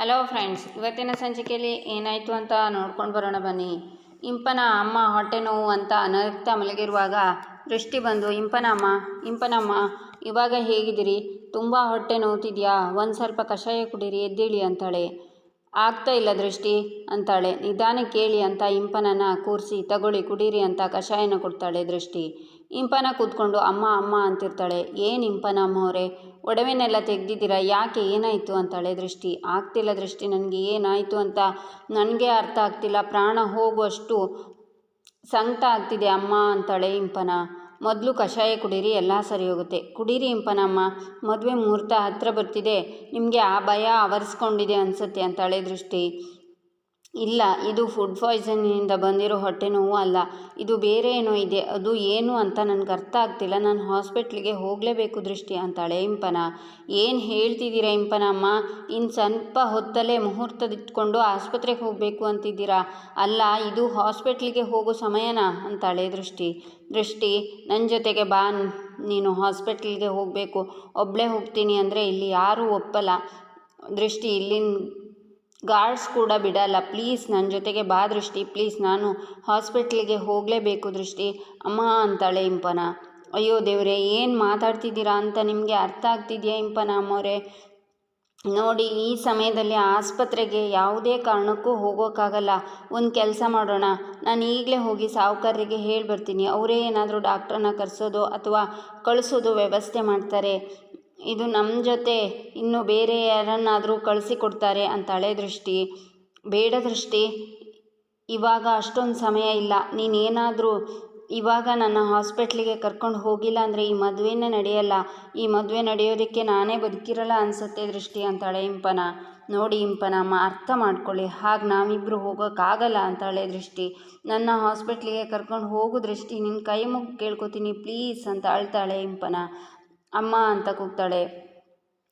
Hello friends, ಇವತ್ತಿನ ಸಂಚಿಕೆಯಲ್ಲಿ ಏನಾಯಿತು ಅಂತ ನೋಡ್ಕೊಂಡು ಬರೋಣ ಬನ್ನಿ. ಇಂಪನ ಅಮ್ಮ ಹೊಟ್ಟೆ ನೋವು ಅಂತ ಅನರ್ಥ ಮಲಗಿರುವಾಗ ದೃಷ್ಟಿ ಬಂದು, ಇಂಪನಮ್ಮ ಇಂಪನಮ್ಮ, ಇವಾಗ ಹೇಗಿದ್ದೀರಿ? ತುಂಬ ಹೊಟ್ಟೆ ನೋವುತ್ತಿದೆಯಾ ಒಂದು ಸ್ವಲ್ಪ ಕಷಾಯ ಕುಡೀರಿ, ಎದ್ದೇಳಿ ಅಂತಾಳೆ. ಆಗ್ತಾ ಇಲ್ಲ ದೃಷ್ಟಿ, ಅಂತಾಳೆ. ನಿಧಾನ ಕೇಳಿ ಅಂತ ಇಂಪನನ ಕೂರಿಸಿ, ತಗೊಳ್ಳಿ, ಕುಡೀರಿ ಅಂತ ಕಷಾಯನ ಕೊಡ್ತಾಳೆ ದೃಷ್ಟಿ. ಇಂಪನ ಕೂತ್ಕೊಂಡು, ಅಮ್ಮ ಅಮ್ಮ ಅಂತಿರ್ತಾಳೆ. ಏನು ಇಂಪನ ಅಮ್ಮವರೇ ಒಡವೆನೆಲ್ಲ ತೆಗೆದಿದ್ದೀರಾ? ಯಾಕೆ ಏನಾಯಿತು? ಅಂತಾಳೆ ದೃಷ್ಟಿ. ಆಗ್ತಿಲ್ಲ ದೃಷ್ಟಿ, ನನಗೆ ಏನಾಯಿತು ಅಂತ ನನಗೆ ಅರ್ಥ ಆಗ್ತಿಲ್ಲ. ಪ್ರಾಣ ಹೋಗುವಷ್ಟು ಸಂಕಟ ಆಗ್ತಿದೆ ಅಮ್ಮ, ಅಂತಾಳೆ ಇಂಪನ. ಮೊದಲು ಕಷಾಯ ಕುಡೀರಿ, ಎಲ್ಲ ಸರಿ ಹೋಗುತ್ತೆ. ಕುಡೀರಿ ಇಂಪನಮ್ಮ, ಮದುವೆ ಮುಹೂರ್ತ ಹತ್ತಿರ ಬರ್ತಿದೆ. ನಿಮಗೆ ಆ ಭಯ ಆವರಿಸ್ಕೊಂಡಿದೆ ಅನಿಸುತ್ತೆ ಅಂತಾಳೆ ದೃಷ್ಟಿ. ಇಲ್ಲ, ಇದು ಫುಡ್ ಪಾಯ್ಸನ್ನಿಂದ ಬಂದಿರೋ ಹೊಟ್ಟೆ ನೋವು ಅಲ್ಲ. ಇದು ಬೇರೆ ಏನೋ ಇದೆ, ಅದು ಏನು ಅಂತ ನನಗೆ ಅರ್ಥ ಆಗ್ತಿಲ್ಲ. ನಾನು ಹಾಸ್ಪಿಟ್ಲಿಗೆ ಹೋಗಲೇಬೇಕು ದೃಷ್ಟಿ ಅಂತಾಳೆ ಇಂಪನ. ಏನು ಹೇಳ್ತಿದ್ದೀರಾ ಇಂಪನ ಅಮ್ಮ? ಇನ್ನು ಸ್ವಲ್ಪ ಹೊತ್ತಲ್ಲೇ ಮುಹೂರ್ತದಿಟ್ಕೊಂಡು ಆಸ್ಪತ್ರೆಗೆ ಹೋಗಬೇಕು ಅಂತಿದ್ದೀರಾ? ಅಲ್ಲ, ಇದು ಹಾಸ್ಪಿಟ್ಲಿಗೆ ಹೋಗೋ ಸಮಯನಾ? ಅಂತಾಳೆ ದೃಷ್ಟಿ. ದೃಷ್ಟಿ ನನ್ನ ಜೊತೆಗೆ ಬಾ, ನೀನು ಹಾಸ್ಪಿಟ್ಲಿಗೆ ಹೋಗಬೇಕು. ಒಬ್ಬಳೇ ಹೋಗ್ತೀನಿ ಅಂದರೆ ಇಲ್ಲಿ ಯಾರೂ ಒಪ್ಪಲ್ಲ. ದೃಷ್ಟಿ, ಇಲ್ಲಿನ ಗಾರ್ಡ್ಸ್ ಕೂಡ ಬಿಡಲ್ಲ. ಪ್ಲೀಸ್ ನನ್ನ ಜೊತೆಗೆ ಬಾ ದೃಷ್ಟಿ. ಪ್ಲೀಸ್ ನಾನು ಹಾಸ್ಪಿಟ್ಲಿಗೆ ಹೋಗಲೇಬೇಕು ದೃಷ್ಟಿ. ಅಮ್ಮ ಅಂತಾಳೆ ಇಂಪನ. ಅಯ್ಯೋ ದೇವರೇ, ಏನು ಮಾತಾಡ್ತಿದ್ದೀರಾ ಅಂತ ನಿಮಗೆ ಅರ್ಥ ಆಗ್ತಿದೆಯಾ ಇಂಪನ ಅಮ್ಮವರೇ ನೋಡಿ, ಈ ಸಮಯದಲ್ಲಿ ಆಸ್ಪತ್ರೆಗೆ ಯಾವುದೇ ಕಾರಣಕ್ಕೂ ಹೋಗೋಕ್ಕಾಗಲ್ಲ. ಒಂದು ಕೆಲಸ ಮಾಡೋಣ. ನಾನು ಈಗಲೇ ಹೋಗಿ ಸಾಹುಕಾರರಿಗೆ ಹೇಳಿ ಬರ್ತೀನಿ. ಅವರೇ ಏನಾದರೂ ಡಾಕ್ಟ್ರನ್ನ ಕರೆಸೋದು ಅಥವಾ ಕಳಿಸೋದು ವ್ಯವಸ್ಥೆ ಮಾಡ್ತಾರೆ. ಇದು ನಮ್ಮ ಜೊತೆ ಇನ್ನು ಬೇರೆ ಯಾರನ್ನಾದರೂ ಕಳಿಸಿಕೊಡ್ತಾರೆ ಅಂತಾಳೆ ದೃಷ್ಟಿ. ಬೇಡ ದೃಷ್ಟಿ. ಇವಾಗ ಅಷ್ಟೊಂದು ಸಮಯ ಇಲ್ಲ. ನೀನೇನಾದರೂ ಇವಾಗ ನನ್ನ ಹಾಸ್ಪಿಟ್ಲಿಗೆ ಕರ್ಕೊಂಡು ಹೋಗಿಲ್ಲ ಅಂದರೆ ಈ ಮದುವೆನೇ ನಡೆಯಲ್ಲ. ಈ ಮದುವೆ ನಡೆಯೋದಕ್ಕೆ ನಾನೇ ಬದುಕಿರಲ್ಲ ಅನಿಸುತ್ತೆ ದೃಷ್ಟಿ ಅಂತಾಳೆ ಇಂಪನ. ನೋಡಿ ಇಂಪನ ಅರ್ಥ ಮಾಡ್ಕೊಳ್ಳಿ. ಹಾಗೆ ನಾವಿಬ್ಬರು ಹೋಗೋಕ್ಕಾಗಲ್ಲ ಅಂತಾಳೆ ದೃಷ್ಟಿ. ನನ್ನ ಹಾಸ್ಪಿಟ್ಲಿಗೆ ಕರ್ಕೊಂಡು ಹೋಗು ದೃಷ್ಟಿ. ನಿನ್ನ ಕೈ ಮುಗ್ಗು ಕೇಳ್ಕೊತೀನಿ ಪ್ಲೀಸ್ ಅಂತ ಅಳ್ತಾಳೆ ಇಂಪನ. ಅಮ್ಮ ಅಂತ ಕೂಗ್ತಾಳೆ.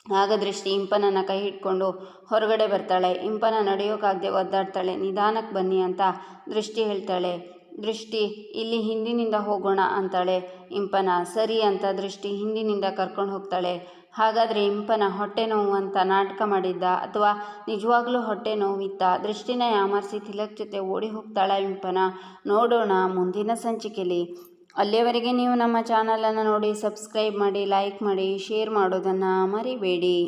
ಆಗ ದೃಷ್ಟಿ ಇಂಪನನ್ನು ಕೈ ಹಿಡ್ಕೊಂಡು ಹೊರಗಡೆ ಬರ್ತಾಳೆ. ಇಂಪನ ನಡೆಯೋಕ್ಕಾಗದೆ ಒದ್ದಾಡ್ತಾಳೆ. ನಿಧಾನಕ್ಕೆ ಬನ್ನಿ ಅಂತ ದೃಷ್ಟಿ ಹೇಳ್ತಾಳೆ. ದೃಷ್ಟಿ, ಇಲ್ಲಿ ಹಿಂದಿನಿಂದ ಹೋಗೋಣ ಅಂತಾಳೆ ಇಂಪನ. ಸರಿ ಅಂತ ದೃಷ್ಟಿ ಹಿಂದಿನಿಂದ ಕರ್ಕೊಂಡು ಹೋಗ್ತಾಳೆ. ಹಾಗಾದರೆ ಇಂಪನ ಹೊಟ್ಟೆ ನೋವು ಅಂತ ನಾಟಕ ಮಾಡಿದ್ದ ಅಥವಾ ನಿಜವಾಗ್ಲೂ ಹೊಟ್ಟೆ ನೋವಿತ್ತ? ದೃಷ್ಟಿನ ಯಾಮರ್ಸಿ ತಿಲಕ್ ಜೊತೆ ಓಡಿ ಹೋಗ್ತಾಳ ಇಂಪನ. ನೋಡೋಣ ಮುಂದಿನ ಸಂಚಿಕೆಯಲ್ಲಿ ಅಲ್ಲಿಯವರೆಗೆ ನೀವು ನಮ್ಮ ಚಾನಲನ್ನು ನೋಡಿ ಸಬ್ಸ್ಕ್ರೈಬ್ ಮಾಡಿ ಲೈಕ್ ಮಾಡಿ ಶೇರ್ ಮಾಡೋದನ್ನು ಮರಿಬೇಡಿ.